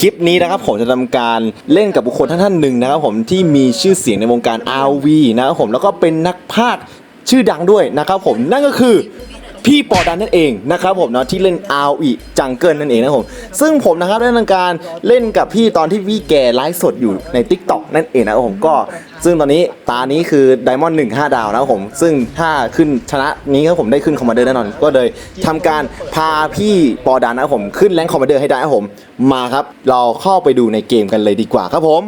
คลิปนี้นะครับผมจะทำการเล่นกับบุคคลท่านท่านหนึ่งนะครับผมที่มีชื่อเสียงในวงการ RV นะครับผมแล้วก็เป็นนักพากย์ชื่อดังด้วยนะครับผมนั่นก็คือ พี่ปอดันนั่นเองนะครับผมเนาะที่เล่น RV จังเกิลนั่นเองนะผมซึ่งผมนะครับได้ทำการเล่นกับพี่ตอนที่พี่แกไลฟ์สดอยู่ใน Tik t o อกนั่นเองนะครับผมก็ซึ่งตอนนี้ตานี้คือไดมอนด์หนึ่งห้าดาวนะครับผม ซึ่งถ้าขึ้นชนะนี้ครับผมได้ขึ้นคอมมานเดอร์แน่นอน ก็เลยทำการพาพี่ปอดานนะครับผมขึ้นแรงคอมมานเดอร์ให้ได้ครับผมมาครับ เราเข้าไปดูในเกมกันเลยดีกว่าครับผม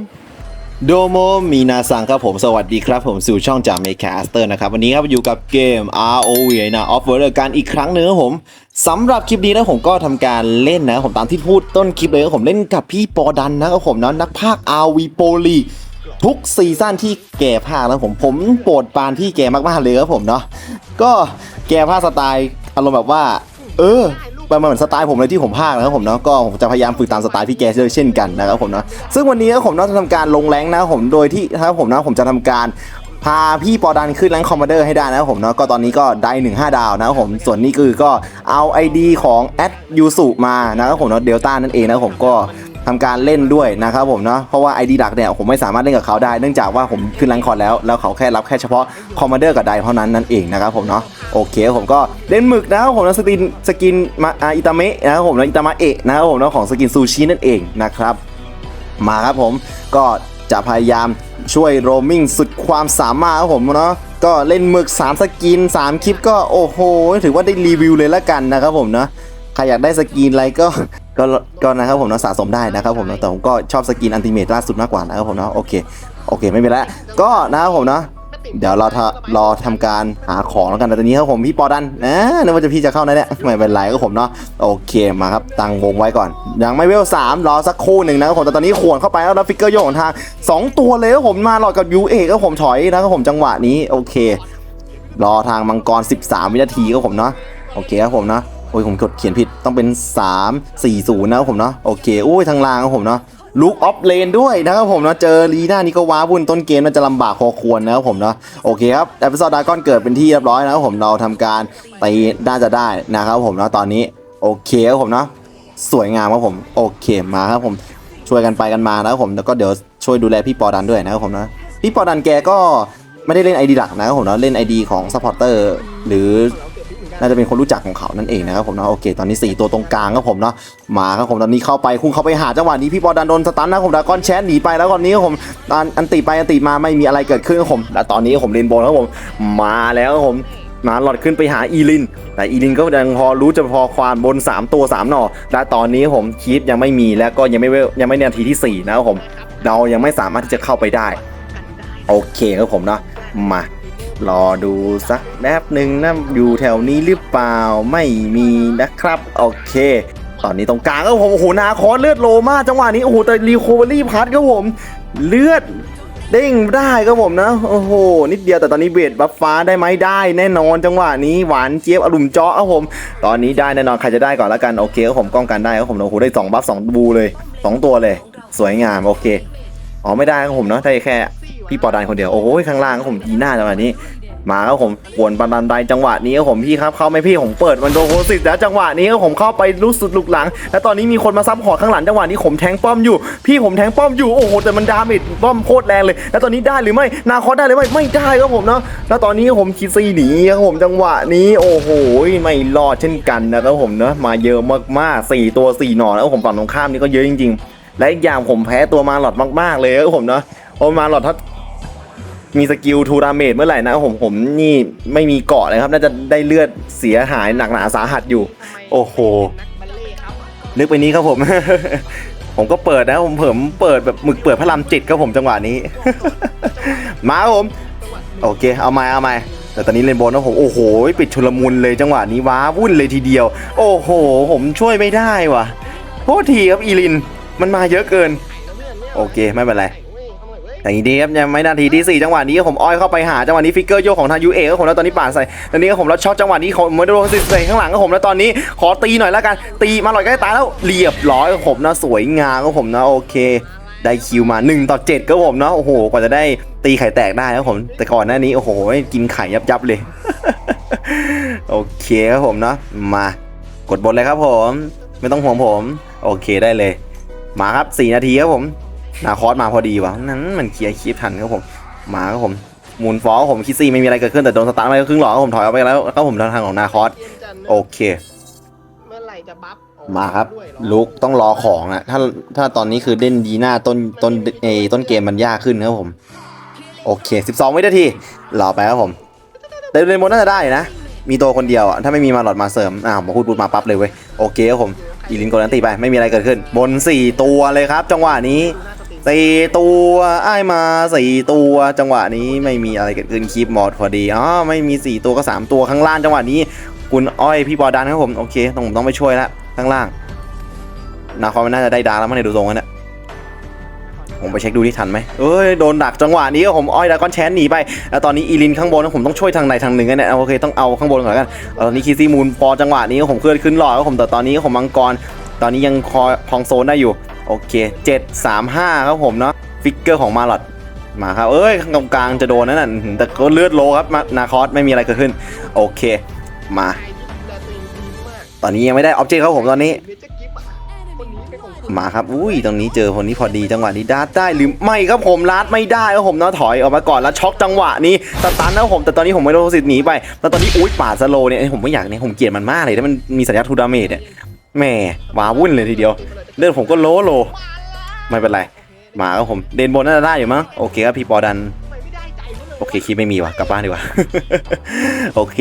โดโมมีนาซังครับผมสวัสดีครับผมสู่ช่องจากเมคาสเตอร์นะครับ วันนี้ครับอยู่กับเกม ROV นะออฟเวอร์กันอีกครั้งหนึ่งครับผมสำหรับคลิปนี้นะผมก็ทำการเล่นนะผมตามที่พูดต้นคลิปเลยครับผมเล่นกับพี่ปอดันนะครับผมเนาะนักพากย์ RV โปลีทุกซีซั่นที่แกพากย์แล้วผมผมโปรดปานพี่แกมากๆเลยครับผมเนาะก็แกพากย์สไตล์อารมณ์แบบว่า เออ มันเหมือนสไตล์ผมเลยที่ผมพากันะครับผมเนาะก็ผมจะพยายามฝึกตามสไตล์พี่แกเช่นกันนะครับผมเนาะซึ่งวันนี้นะผมเนาะจะทำการลงแรงนะครับผมโดยที่นะครับผมเนาะผมจะทำการพาพี่ปอดันขึ้นแรงคอมมานเดอร์ให้ได้นะครับผมเนาะก็ตอนนี้ก็ได้หนึ่งห้าดาวนะครับผมส่วนนี้คือก็เอา ID ของแอดยูสุมานะครับผมเนาะเดลต้านั่นเองนะครับผมก็ ทำการเล่นด้วยนะครับผมเนาะเพราะว่า ID หลักเนี่ยผมไม่สามารถเล่นกับเขาได้เนื่องจากว่าผมขึ้นแรงคอร์ดแล้วแล้วเขาแค่รับแค่เฉพาะคอมมานเดอร์กับไดเท่านั้นนั่นเองนะครับผมเนาะโอเคผมก็เล่นหมึกนะครับผมนะสกินสกินมาอิตาเมะนะครับผมนะอิตามะเอะนะครับผมเนาะของสกินซูชินั่นเองนะครับมาครับผมก็จะพยายามช่วยโรมิงสุดความสามารถครับผมเนาะก็เล่นหมึก 3 สกิน 3 คลิปก็โอ้โห ถือว่าได้รีวิวเลยละกันนะครับผมเนาะใครอยากได้สกินอะไรก็ ก็ก็นะครับผมเนาะสะสมได้นะครับผมเนาะแต่ผมก็ชอบสกินอันติเมตล่าสุดมากกว่านะครับผมเนาะโอเคโอเคไม่เป็นไรก็นะครับผมเนาะเดี๋ยวเราทะรอทำการหาของแล้วกันแต่ตอนนี้ครับผมพี่ปอดันนะนึกว่าจะพี่จะเข้านะเนี่ยไม่เป็นไรก็ผมเนาะโอเคมาครับตั้งวงไว้ก่อน ยังไม่เวลสามรอสักครู่หนึ่งนะครับผมแต่ตอนนี้ขวนเข้าไปแล้วแล้วฟิกเกอร์โยกของทางสองตัวเลยครับผมมาหลอดกับยูเอก็ผมถอยนะครับผมจังหวะนี้โอเค รอทางมังกร 13 วินาทีครับผมเนาะโอเคครับผมเนาะ โอ้ยผมกดเขียนผิดต้องเป็น 3 4 0 นะครับผมเนาะโอเคโอ้ยทางล่างครับผมเนาะลุกออฟเลนด้วยนะครับผมเนาะเจอลีน่านี่ก็ว้าวุ่นต้นเกมน่าจะลำบากพอควรนะครับผมเนาะโอเคครับแอปเปิลดากอนเกิดเป็นที่เรียบร้อยนะครับผมเราทำการตีน่าจะได้นะครับผมเนาะตอนนี้โอเคครับผมเนาะสวยงามครับผมโอเคมาครับผมช่วยกันไปกันมานะครับผมแล้วก็เดี๋ยวช่วยดูแลพี่ปอดันด้วยนะครับผมเนาะพี่ปอดันแกก็ไม่ได้เล่น ID หลักนะครับผมเนาะเล่น ID ของซัพพอร์เตอร์หรือ น่าจะเป็นคนรู้จักของเขานั่นเองนะครับผมนะโอเค ตอนนี้ 4 ตัวตรงกลางครับผมเนาะมาครับผมตอนนี้เข้าไปคุ้งเข้าไปหาจังหวะนี้พี่บอลดันโดนสตันนะครับผมดากอนแชนหนีไปแล้วตอนนี้ครับผมอันอันติไปอันติมาไม่มีอะไรเกิดขึ้นครับผมและตอนนี้ผมเลนโบนครับผมมาแล้วครับผมมาหลอดขึ้นไปหาอีลิน แต่อีลินก็ยังพอรู้จะพอความบน 3 ตัว 3 หน่อและตอนนี้ผมคีปยังไม่มีแล้วก็ยังไม่ยังไม่นาทีที่ 4 นะครับผม เรายังไม่สามารถที่จะเข้าไปได้ โอเคครับผมเนาะมา รอดูสักแป๊บหนึ่งนะอยู่แถวนี้หรือเปล่าไม่มีนะครับ โอเค ตอนนี้ตรงกลางก็ผมโอ้โหนาคอเลือดโลมาจังหวะนี้โอ้โหแต่รีโคเวอรี่พัดครับผมเลือดเด้งได้ครับผมนะ โอ้โห นิดเดียวแต่ตอนนี้เบดบัฟฟ้าได้ไหมได้ แน่นอนจังหวะนี้หวานเจี๊ยบอลุมเจาะครับผม ตอนนี้ได้แน่นอนใครจะได้ก่อนล้วกันโอเคครับผมป้องกันได้ครับผมโอ้โหได้สองบัฟสองบูเลยสองตัวเลย สวยงามโอเคอ๋อไม่ได้ครับผมเนาะได้แค่ พี่ปอดันคนเดียว โอ้โหข้างล่างครับผมยีหน้าจังหวะนี้ มาครับผมปวนปันดันไดจังหวะนี้ครับผมพี่ครับเข้าไหม่พี่ผมเปิดมันโดโคสิตแล้วจังหวะนี้ครับผมเข้าไปรู้สุดลุกหลัง แล้วตอนนี้มีคนมาซับพอร์ตข้างหลังจังหวะนี้ผมแทงป้อมอยู่ พี่ผมแทงป้อมอยู่โอ้โหแต่มันดาเมจป้อมโคตรแรงเลย แล้วตอนนี้ได้หรือไม่นาคอได้หรือไม่ไม่ได้ครับผมเนาะแล้วตอนนี้ผมคิดซีหนีครับผมจังหวะนี้โอ้โหไม่รอดเช่นกันนะครับผมเนาะมาเยอะมากๆสี่ตัวสี่หน่อแล้วผมฝั่งตรงข้ามนี่ก็เยอะจริง ๆ และอีกอย่างผมแพ้ตัวมาหลอดมากๆเลยครับผมเนาะเพราะมาหลอดถ้า มีสกิลทูราเมดเมื่อไหร่นะผมผมนี่ไม่มีเกาะเลยครับ น่าจะได้เลือดเสียหายหนักหนาสาหัสอยู่ โอ้โห นึกไปนี้ครับผม ผมก็เปิดนะผมเผมเปิดแบบหมึกเปิดพระรามจิตครับผมจังหวะนี้ มาครับผม โอเค เอาไม้เอาไม้แต่ตอนนี้เลนโบนนะผมโอ้โห ปิดชุลมุนเลยจังหวะนี้ว้าวุ่นเลยทีเดียว โอ้โห ผมช่วยไม่ได้ว่ะโทษทีครับอีลิน มันมาเยอะเกิน โอเคไม่เป็นไร แต่อีกทีครับยังไม่นาทีที่4จังหวะนี้ผมอ้อยเข้าไปหาจังหวะนี้ฟิกเกอร์โยกของทางยูเอก็ผมแล้วตอนนี้ป่าดใส่ตอนนี้ก็ผมแล้วช็อตจังหวะนี้ผมไม่โดนสิใส่ข้างหลังก็ผมแล้วตอนนี้ขอตีหน่อยแล้วกันตีมาหน่อยใกล้ตายแล้วเรียบร้อยก็ผมนะสวยงามก็ผมนะโอเค ได้คิวมา1ต่อ7ก็ผมเนาะโอ้โหกว่าจะได้ตีไข่แตกได้ครับผม แต่ก่อนหน้านี้โอ้โหกินไข่ยับยับๆเลยโอเคครับผมเนาะมากดบนเลยครับผม ไม่ต้องห่วงผม โอเคได้เลย มาครับ 4 นาทีครับผม นาคอสมาพอดีวะนั้นมันเคลียร์คลิปทันครับผมมาครับผมหมูนฟอผมคิดซี่ไม่มีอะไรเกิดขึ้นแต่โดนสตาร์ทไปครึ่งหลอดครับผมถอยออกไปแล้วก็ผมทางของนาคอสโอเค เมื่อไหร่จะบัฟมาครับ ลุกต้องรอของอะถ้าถ้าตอนนี้คือเล่นยีหน้าต้นต้นเอต้นเกมมันยากขึ้นครับผม โอเค 12 วินาทีรอไปครับผมแต่เรนโมน่าจะได้นะมีตัวคนเดียวอะถ้าไม่มีมาหลอดมาเสริมอ้าวมาพูดพูดมาปั๊บเลยเว้ยโอเคครับผมอีลินโกลันตีไปไม่มีอะไรเกิดขึ้น บน 4 ตัวเลยครับ จังหวะนี้ สี่ตัวไอ้ายมาสี่ตัว จังหวะนี้ไม่มีอะไรเกิดขึ้นคลิปหมดพอดีอ๋อไม่มีสี่ตัวก็สามตัวข้างล่างจังหวะนี้ คุณอ้อยพี่บอดันครับผมโอเคต้องผมต้องไปช่วยแล้วข้างล่างนาคอมมันน่าจะได้ดาร์แล้วมั้งเนี่ยดูทรงกันนะผมไปเช็คดูที่ทันไหมเอ้ยโดนดักจังหวะนี้ก็ผมอ้อยดากอนแชนหนีไปแล้วตอนนี้อีลินข้างบนนะผมต้องช่วยทางใดทางหนึ่งกันเนี่ยโอเคต้องเอาข้างบนก่อนกันตอนนี้คีซี่มูนพอจังหวะนี้ผมเคลื่อนขึ้นหลอดก็ผมแต่ตอนนี้ผมมังกร ตอนนี้ยังคอคลองโซนได้อยู่ โอเค7 3 5ครับผมเนาะฟิกเกอร์ของมาลอดมาครับ เอ้ยกลางกลางจะโดนนั่นน่ะแต่ก็เลือดโลครับมานาคอสไม่มีอะไรเกิดขึ้น โอเคมา ตอนนี้ยังไม่ได้ออบเจกต์ครับผมตอนนี้มาครับ อุ้ย ตรงนี้เจอคนนี้พอดีจังหวะนี้ดาร์ได้หรือไม่ครับผมลาดไม่ได้ครับผมเนาะถอยออกมาก่อนแล้วช็อกจังหวะนี้สตันนะผม แต่ตอนนี้ผมไม่โดนสิทธิ์หนีไปแล้วตอนนี้อุ้ยปาสโลเนี่ยผมไม่อยากเนี่ยผมเกลียดมันมากเลยถ้ามันมีสัญญาณทูดาเมจเนี่ย แหม่ว้าวุ่นเลยทีเดียว เลือดผมก็โลโล ไม่เป็นไร มาครับผม เดนบนน่าจะได้อยู่มั้ง โอเคครับพี่ปอดัน โอเคคลิปไม่มีว่ะกลับบ้านดีกว่า โอเค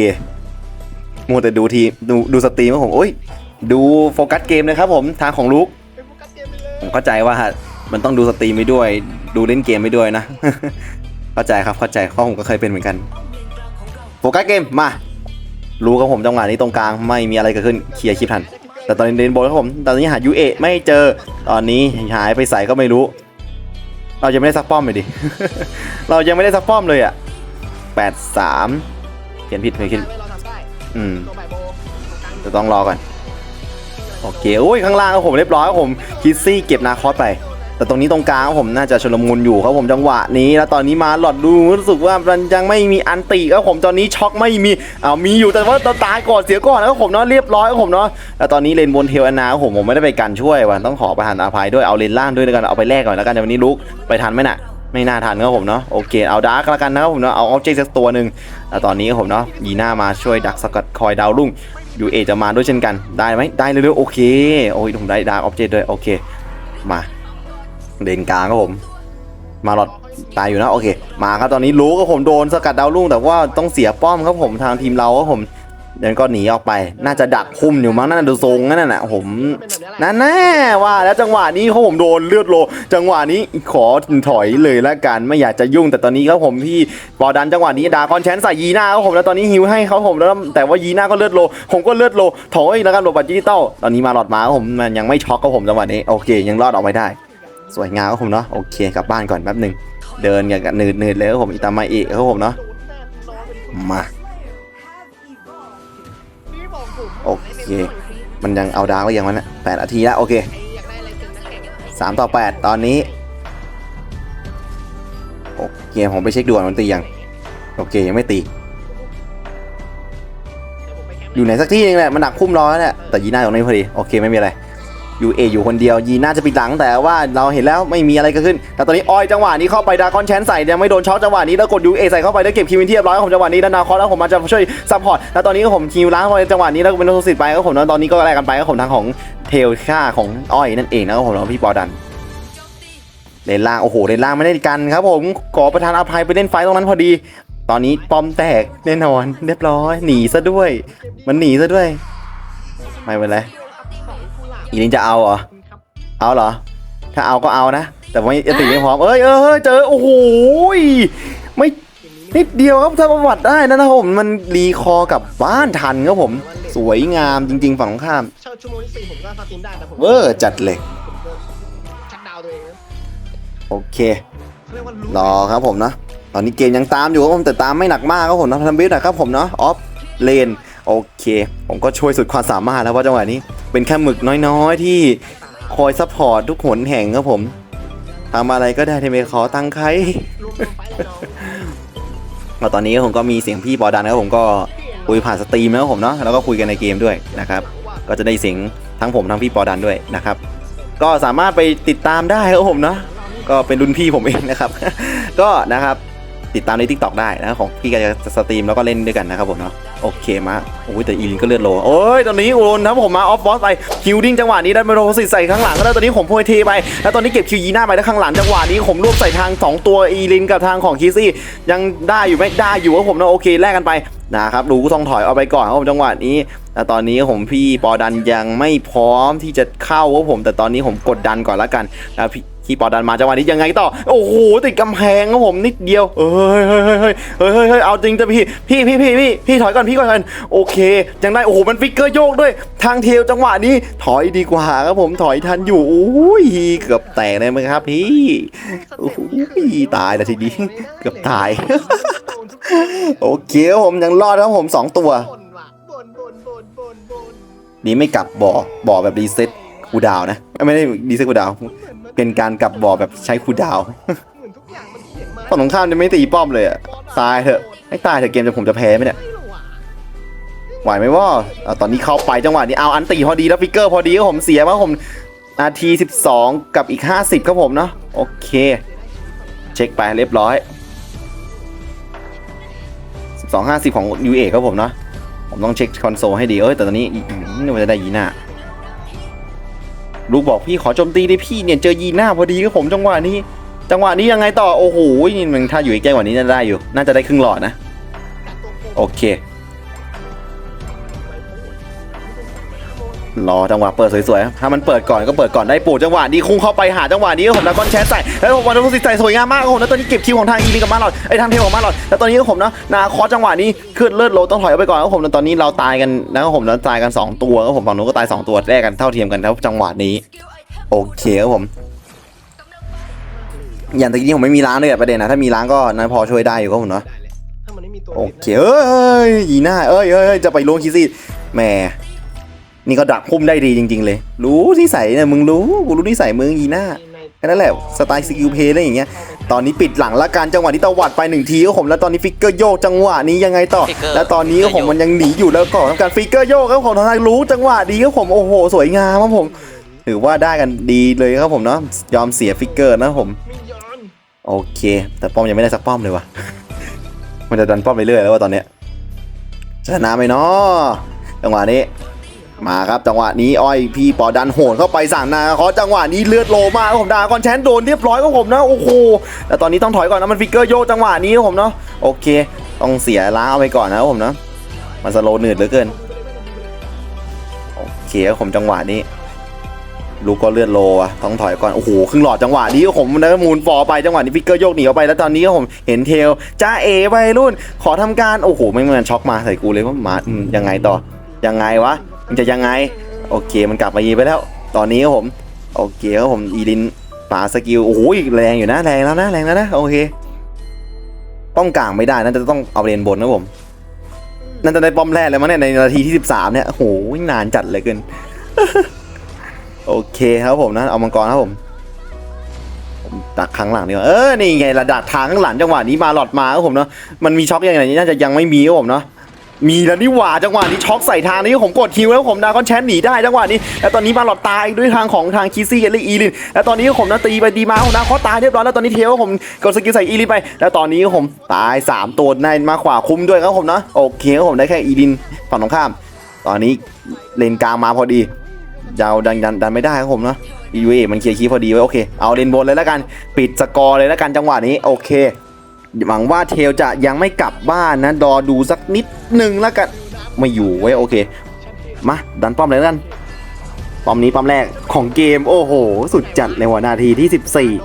มัวแต่ดูทีดูดูสตรีมครับผมโอ้ย ดูโฟกัสเกมเลยครับผมทางของลุกผมเข้าใจว่ามันต้องดูสตรีมไปด้วย ดูเล่นเกมไปด้วยนะ เข้าใจครับเข้าใจข้อผมก็เคยเป็นเหมือนกัน โฟกัสเกมมา รู้ครับผมจังหวะนี้ตรงกลางไม่มีอะไรเกิดขึ้นเคลียร์คลิปทัน แต่ตอนนี้เดนโบนครับผม ตอนนี้หายูเอไม่เจอ ตอนนี้หายไปใส่ก็ไม่รู้ เรายังไม่ได้ซักป้อมเลยดิ เรายังไม่ได้ซักป้อมเลยอะแปดสามเขียนผิดเขียนผิดอืมจะต้องรอก่อน โอเค โอ้ยข้างล่างครับผมเรียบร้อยครับผม คิดซี่เก็บนาคอสไป แต่ตรงนี้ตรงกลางผมน่าจะชลมุนอยู่ครับผมจังหวะนี้แล้วตอนนี้มาหลอดดูรู้สึกว่ามันยังไม่มีอันติครับผมตอนนี้ช็อกไม่มีอ้าวมีอยู่แต่ว่าตตายก่อนเสียก่อนนะครับผมเนาะเรียบร้อยครับผมเนาะแล้วตอนนี้เลนบนเทลอนาผมผมไม่ได้ไปกันช่วยว่ะต้องขอประทานอภัยด้วยเอาเลนล่างด้วยแล้วกันเอาไปแลกก่อนแล้วกันแต่วันนี้ลุกไปทันไหมน่ะไม่น่าทันครับผมเนาะโอเคเอาดาร์กแล้วกันนะครับผมเนาะเอาออบเจกต์สักตัวหนึ่งแล้วตอนนี้ผมเนาะยีน่ามาช่วยดักสกัดคอยดาวรุ่งยูเอจะมาด้วยเช่นกันได้ไหมได้เลยด้วยโอเคโอ้ยผมได้ดาร์กออบเจกต์ด้วยโอเคมา เลนกลางครับผม มาหลอดตายอยู่นะโอเค มาครับตอนนี้รู้ก็ผมโดนสกัดดาวรุ่งแต่ว่าต้องเสียป้อมครับผมทางทีมเราครับผมเดินก็หนีออกไป น่าจะดักคุมอยู่มั้งน่าจะดูทรงนั่นน่ะผมนั่นแน่ว่าแล้วจังหวะนี้เขาผมโดนเลือดโล จังหวะนี้ขอถอยเลยละกันไม่อยากจะยุ่งแต่ตอนนี้ครับผมพี่บอดันจังหวะนี้ดาคอนแชนใส่ยีน่าครับผมแล้วตอนนี้ฮิวให้เขาผมแล้วแต่ว่ายีน่าก็เลือดโล ผมก็เลือดโลถอยแล้วกันโรบัตดิจิตอลตอนนี้มาหลอดมาครับผมมันยังไม่ช็อกครับผมจังหวะนี้โอเค ยังรอดออกไปได้ สวยงามครับผมเนาะโอเคกลับบ้านก่อนแป๊บหนึ่งเดินอย่างกับหนืดๆเลยครับผมอิตามาเอะครับผมเนาะมาโอเค มันยังเอาดาวก็ยังมันนะแปดนาทีแล้วโอเคสามต่อแปดตอนนี้โอเคผมไปเช็คดูก่อนมันตียังโอเคยังไม่ตี อยู่ไหนสักที่นึงแหละมันดักพุ่มรอแล้วเนี่ยแต่ยีน่าตรงนี้พอดีโอเคไม่มีอะไร ยูเออยู่คนเดียว ยีน่าจะปิดหลังแต่ว่าเราเห็นแล้วไม่มีอะไรเกิดขึ้น แต่ตอนนี้ออยจังหวะนี้เข้าไปดากอนแชนใส่ยังไม่โดนช็อตจังหวะนี้แล้วกดยูเอใส่เข้าไปแล้วเก็บคิววินที่เรียบร้อยของจังหวะนี้แล้วนาคอสแล้วผมมาจะช่วยซัพพอร์ตแล้วตอนนี้ก็ผมคิวล้างไปจังหวะนี้แล้วเป็นโทสิตไปก็ผมแล้วตอนนี้ก็แลกกันไปก็ผมทางของเทลค่าของอ้อยนั่นเองนะครับผมแล้วพี่ปอดันเลนล่างโอ้โหเลนล่างไม่ได้กันครับผมขอประทานอภัยไปเล่นไฟตรงนั้นพอดี ตอนนี้ปอมแตกแน่นอน เรียบร้อยหนีซะด้วย มันหนีซะด้วย ไม่เป็นไร อีลินจะเอาเหรอครับเอาเหรอ ถ้าเอาก็เอานะ แต่ไม่ยติไม่พร้อม เอ้ยเอ้ยเจอ โอ้โหยไม่นิดเดียวครับถ้าประวัติได้นะครับผม มันรีคอร์กลับบ้านทันครับผม สวยงามจริง ๆ ฝั่งตรงข้ามเช่าชั่วโมงที่สี่ผมก็สตรีมได้แต่ผมเวอร์จัดเลยผมก็ชักดาวน์ตัวเองนะโอเคเขาเรียกว่ารู้รอครับผมเนาะตอนนี้เกมยังตามอยู่ครับผมแต่ตามไม่หนักมากครับผมเนาะทำบิสนะครับผมเนาะออฟเลนโอเค ผมก็ช่วยสุดความสามารถแล้วว่าจังหวะนี้ เป็นแค่หมึกน้อยๆ ที่คอยซัพพอร์ตทุกหนแห่งครับผมทำอะไรก็ได้ที่ไม่ขอตังค์ใครมรวมไปแล้วน้องมาตอนนี้ผมก็มีเสียงพี่บอดันนะครับผมก็คุยผ่านสตรีมนะครับผมเนาะแล้วก็คุยกันในเกมด้วยนะครับก็จะได้เสียงทั้งผมทั้งพี่ปอดันด้วยนะครับ ก็สามารถไปติดตามได้ครับผมเนาะก็เป็นรุ่นพี่ผมเองนะครับ ก็นะครับ ติดตามใน t ิ k t o k ได้นะของพี่ก็จะสตรีมแล้วก็เล่นด้วยกันนะครับผมเนาะโอเคมาโอ้ยแต่อีลินก็เลือดโลโอ้ยตอนนี้โอนนะผมมาออฟบอสไปคิวดิ้งจังหวะนี้ได้มาโรสิใส่ข้างหลังแล้วตอนนี้ผมโพยเทไป แล้วตอนนี้เก็บคิวยีหน้าไปแล้วข้างหลังจังหวะนี้ผมรวบใส่ทางสองตัวอีลินกับทางของคิซี่ยังได้อยู่ไหมได้อยู่ครับผมนะโอเคแลกกันไปนะครับดูต้องถอยเอาไปก่อนครับผมจังหวะนี้แต่ตอนนี้ผมพี่ปอดันยังไม่พร้อมที่จะเข้าครับผม แต่ตอนนี้ผมกดดันก่อนละกันแล้วพี่ พี่ปอดันมาจังหวะนี้ยังไงต่อ โอ้โหติดกำแพงครับผมนิดเดียวเอ้ยเฮ้ยเฮ้ยเฮ้ยเฮ้ยเฮ้ยเฮ้ยเอาจริงจ้ะพี่พี่พี่พี่พี่พี่ถอยก่อนพี่ก่อนโอเคยังได้โอ้โหมันฟิกเกอร์โยกด้วย ทางเทลจังหวะนี้ถอยดีกว่าครับผมถอยทันอยู่โอ้ยเกือบแตกเลยมั้งครับพี่โอ้โหตายแล้วทีนี้เกือบตาย โอเคครับผมยังรอดครับผมสองตัวบนว่ะบนบนบนบนบนนี่ไม่กลับบ่อบ่อแบบรีเซ็ต คูลดาวน์นะเอ้ยไม่ได้รีเซ็ตคูลดาวน์เหมือนมันเป็นการกลับบ่อแบบใช้คูลดาวน์เหมือนทุกอย่างมันเขียนมาฝั่งตรงข้ามจะไม่ตีป้อมเลยอะตายเถอะไม่ตายเถอะเกมจะผมจะแพ้ไหมเนี่ยไม่หรอวะไหวไหมว่าเอาตอนนี้เข้าไปจังหวะนี้เอาอันตีพอดีแล้วฟิกเกอร์พอดีครับผมเสียมาผมนาที 12 กับอีก 50 ครับผมเนาะโอเค เช็คไปเรียบร้อย 12 50 ของ UA ครับผมเนาะผมต้องเช็คคอนโซลให้ดีเอ้ยแต่ตอนนี้อีนี่มันจะได้ยีน่า ลูกบอกพี่ขอโจมตีดิพี่เนี่ยเจอยีน่าพอดีครับผมจังหวะนี้ จังหวะนี้ยังไงต่อโอ้โหนี่มันถ้าอยู่ใกล้กว่านี้น่าได้อยู่ น่าจะได้ครึ่งหลอดนะ โอเค รอจังหวะเปิดสวยๆ ถ้ามันเปิดก่อนก็เปิดก่อนได้ปูจังหวะนี้ คุ้งเข้าไปหาจังหวะนี้ผมแล้วก็แชร์ใส่ แล้วผมวันนี้ใส่สวยงามมากผมแล้วตอนนี้เก็บคิวของทางอีลิกับมาหลอดไอ้ทางเทลของมาหลอดแล้วตอนนี้ก็ผมนะนาคอจังหวะนี้ขึ้นเลือดโลต้องถอยออกไปก่อนครับผมแล้วตอนนี้เราตายกันนะครับผมแล้วตายกัน 2 ตัวครับผมฝั่งนู้นก็ตาย 2 ตัวแรกกันเท่าเทียมกันครับจังหวะนี้ โอเคครับผม อย่างตะกี้ผมไม่มีล้างด้วยประเด็นนะถ้ามีล้างก็นะพอช่วยได้อยู่ครับผมเนาะโอเคเอ้ยอ้ยยีน่าเอ้ยเอ้ยเอ้ยจะไปล้วงคิซี่แหม นี่ก็ดักพุ่มได้ดีจริง ๆ เลย รู้นิสัยเนี่ยมึงรู้กูรู้นิสัยมึงยีน่าแค่นั้นแหละสไตล์สกิลเพลย์อะไรอย่างเงี้ยตอนนี้ปิดหลังละการจังหวะนี้ตวัดไปหนึ่งทีก็ผมแล้วตอนนี้ฟิกเกอร์โยกจังหวะนี้ยังไงต่อฟิกเกอร์แล้วตอนนี้ก็ผมมันยังหนีอยู่แล้วก็ทำการฟิกเกอร์โยกครับผมทางรู้จังหวะดีครับผมโอ้โห สวยงามครับผมถือว่าได้กันดีเลยครับผมเนาะยอมเสียฟิกเกอร์นะครับผมมินยอนโอเค แต่ป้อมยังไม่ได้สักป้อมเลยวะมันจะดันป้อมไปเรื่อยแล้วว่าตอนเนี้ยชนะไหมเนาะจังหวะนี้ มาครับจังหวะนี้อ้อยพี่ปอดันโหนเข้าไปสั่งนาเขาจังหวะนี้เลือดโลมากครับผมดาก่อนแชนโดนเรียบร้อยครับผมนะโอ้โหแต่ตอนนี้ต้องถอยก่อนนะมันฟิกเกอร์โยกจังหวะนี้ครับผมเนาะโอเค ต้องเสียล้าเอาไปก่อนนะครับผมเนาะมันสโลว์หนืดเหลือเกินโอเคครับผมจังหวะนี้ลูกก็เลือดโลอะต้องถอยก่อน โอ้โห ครึ่งหลอดจังหวะนี้ผมนะมูลฟอไปจังหวะนี้ฟิกเกอร์โยกหนีออกไปแล้วตอนนี้ผมเห็นเทลจ้าเอไปรุ่น ขอทำการ โอ้โห ไม่เหมือนช็อกมาใส่กูเลยว่ามายังไงต่อ ยังไงวะ มันจะยังไง โอเคมันกลับมายีไปแล้ว ตอนนี้ครับผมโอเคครับผมอีลินป่าสกิลโอ้โหแรงอยู่นะแรงแล้วนะแรงแล้วนะโอเคป้อมกลางไม่ได้น่าจะต้องเอาเลนบนนะผมน่าจะได้ป้อมแรกเลยมั้งเนี่ยในนาทีที่ 13 เนี่ยโอ้โหนานจัดเลยเกินโอเคครับผมนะเอามังกรครับผมดักข้างหลังดีกว่าเออนี่ไงระดับทางข้างหลังจังหวะนี้มาหลอดมาครับผมเนาะมันมีช็อคยังไงนี่น่าจะยังไม่มีครับผมเนาะ มีแล้วนี่หว่าจังหวะนี้ช็อคใส่ทางนี้ผมกดคิวแล้วผมดาคอนแชนหนีได้จังหวะนี้แล้วตอนนี้มาหลอดตายด้วยทางของทางคิซี่และอีลินแล้วตอนนี้ผมนะตีไปตีมาผมนะเขาตายเรียบร้อยแล้วตอนนี้เทลผมกดสกิลใส่อีลินไป แล้วตอนนี้ผมตายสามตัวในมาขวาคุ้มด้วยครับผมเนาะโอเคครับผมได้แค่อีลินฝั่งตรงข้าม ตอนนี้เลนกลางมาพอดียาวดันดันดันไม่ได้ครับผมเนาะยูเอมันเคลียร์คีย์พอดีไว้โอเคเอาเลนบนเลยแล้วกัน ปิดสกอร์เลยแล้วกันจังหวะนี้โอเค หวังว่าเทลจะยังไม่กลับบ้านนะรอดูสักนิดหนึ่งแล้วกันไม่อยู่ไว้ยโอเค มาดันป้อมเลยกันป้อมนี้ป้อมแรกของเกมโอ้โห สุดจัดเลยว่ะนาทีที่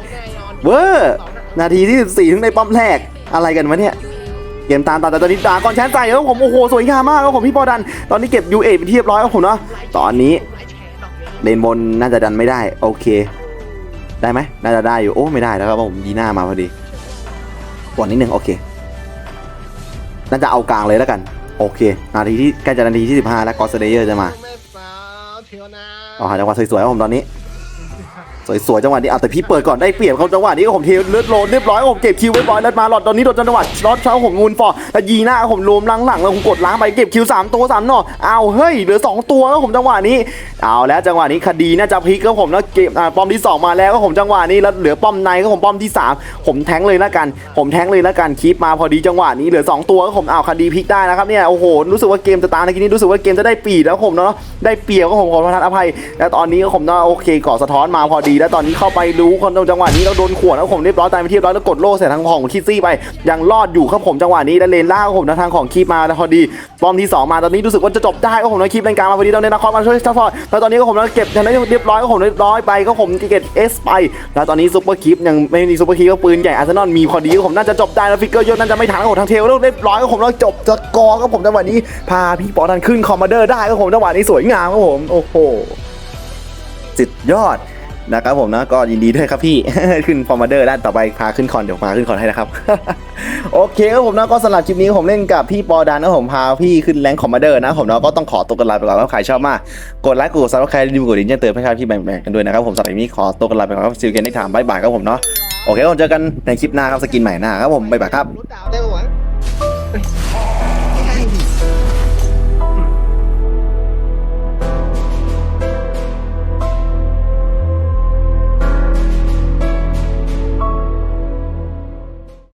14 เวอร์นาทีที่ 14 ถึงในป้อมแรกอะไรกันวะเนี่ยเกมตามตามแต่ตอนนี้ดาก่อนแชนใส่แล้วผมโอ้โหสวยงามมากครับผมพี่ปอดัน ตอนนี้เก็บ UA เป็นที่เรียบร้อยครับผมเนาะตอนนี้ไล่แชร์ดอกนี้เลนบนน่าจะดันไม่ได้ โอเค ได้ไหมน่าจะได้อยู่โอ้ไม่ได้แล้วครับผมยีหน่ามาพอดี ก่อนนิดนึงโอเค น่าจะเอากลางเลยแล้วกัน โอเค นาทีที่ใกล้จะนาทีที่ 15 แล้วกอสเดเยอร์จะมาแม่สาวเทวนาเอาหาจังหวะสวยๆครับผมตอนนี้ สวยๆจังหวะนี้เอาแต่พี่เปิดก่อนได้เปรียบเขาจังหวะนี้ผมเทเลือดโลนเรียบร้อยผมเก็บคิวไว้บร้อยแล้วมาหลอดตอนนี้โดนจังหวะล็อตเช้าผมงูนฟอร์แล้วยีหน้าผมรวมหลังหลังแล้วผมกดล้างไปเก็บคิวสามตัวสามหน่อเอาเฮ้ยเหลือสองตัวแล้วผมจังหวะนี้เอาแล้วจังหวะนี้คดีน่าจะพลิกก็ผมแล้วเก็บป้อมที่สองมาแล้วก็ผมจังหวะนี้แล้วเหลือป้อมในก็ผมป้อมที่สามผมแทงเลยละกัน ผมแทงเลยละกันคีปมาพอดีจังหวะนี้เหลือสองตัวก็ผมเอาคดีพลิกได้นะครับเนี่ยโอ้โหรู้สึกว่าเกมจะตามในทีนี้รู้สึกว่าเกมจะได้ปีแล้วผมเนาะได้เปรียบก็ผมขอประทานอภัยแล้วตอนนี้ก็ผมเนาะโอเคก่อสะท้อนมาพอดีแล้วตอนนี้เข้าไปรู้คนจังหวะนี้เราโดนขวนแล้วผมเรียบร้อยตายไปที่เรียบร้อยแล้วกดโล่ใส่ทางของคิดซี่ไปยังรอดอยู่ครับผมจังหวะนี้แล้วเลนล่าก็ผมนะทางของคีปมาแล้วพอดีปอมที่สองมาตอนนี้รู้สึกว่าจะจบได้ก็ผมนะคีปเลนกลางมาพอดีตอนนี้นครมาช่วยซัพพอร์ตแล้วตอนนี้ก็ผมนะเก็บทางนั้นเรียบร้อยก็ผมเรียบร้อยไปก็ผมเก็บเอสไป แล้วตอนนี้ซุปเปอร์คีปยังไม่มีซุปเปอร์คีปก็ปืนใหญ่อาร์เซนอลมีพอดีก็ผมน่าจะจบได้แล้วฟิกเกอร์ยกน่าจะไม่ทันก็ผมทางเทลแล้วเรียบร้อยก็ผมแล้วจบสกอร์ก็ผมจังหวะนี้พาพี่ปอดันขึ้นคอมมานเดอร์ได้ก็ผมจังหวะนี้สวยงามครับผมโอ้โหสุดยอด นะครับผมนะก็ยินดีด้วยครับพี่ ขึ้นฟอร์มาเดอร์ด้านต่อไปพาขึ้นคอนเดี๋ยวพาขึ้นคอนให้นะครับ โอเคครับผมนะก็สำหรับคลิปนี้ผมเล่นกับพี่ปอดานนะผมพาพี่ขึ้นแรงคอมมาเดอร์นะผมนะก็ต้องขอตัวกันลาไปก่อนถ้าใครชอบมากกดไลค์กดซับสไครต์ดีกว่าดิ้งแจ้งเตือนให้ครับพี่แบ่งๆกันด้วยนะครับผมสำหรับคลิปนี้ขอตัวกันลาไปก่อนครับซิลเกนได้ถามบายบายครับผมเนาะโอเคผมเจอกันในคลิปหน้าครับสกินใหม่หน้าครับผมบายบายครับ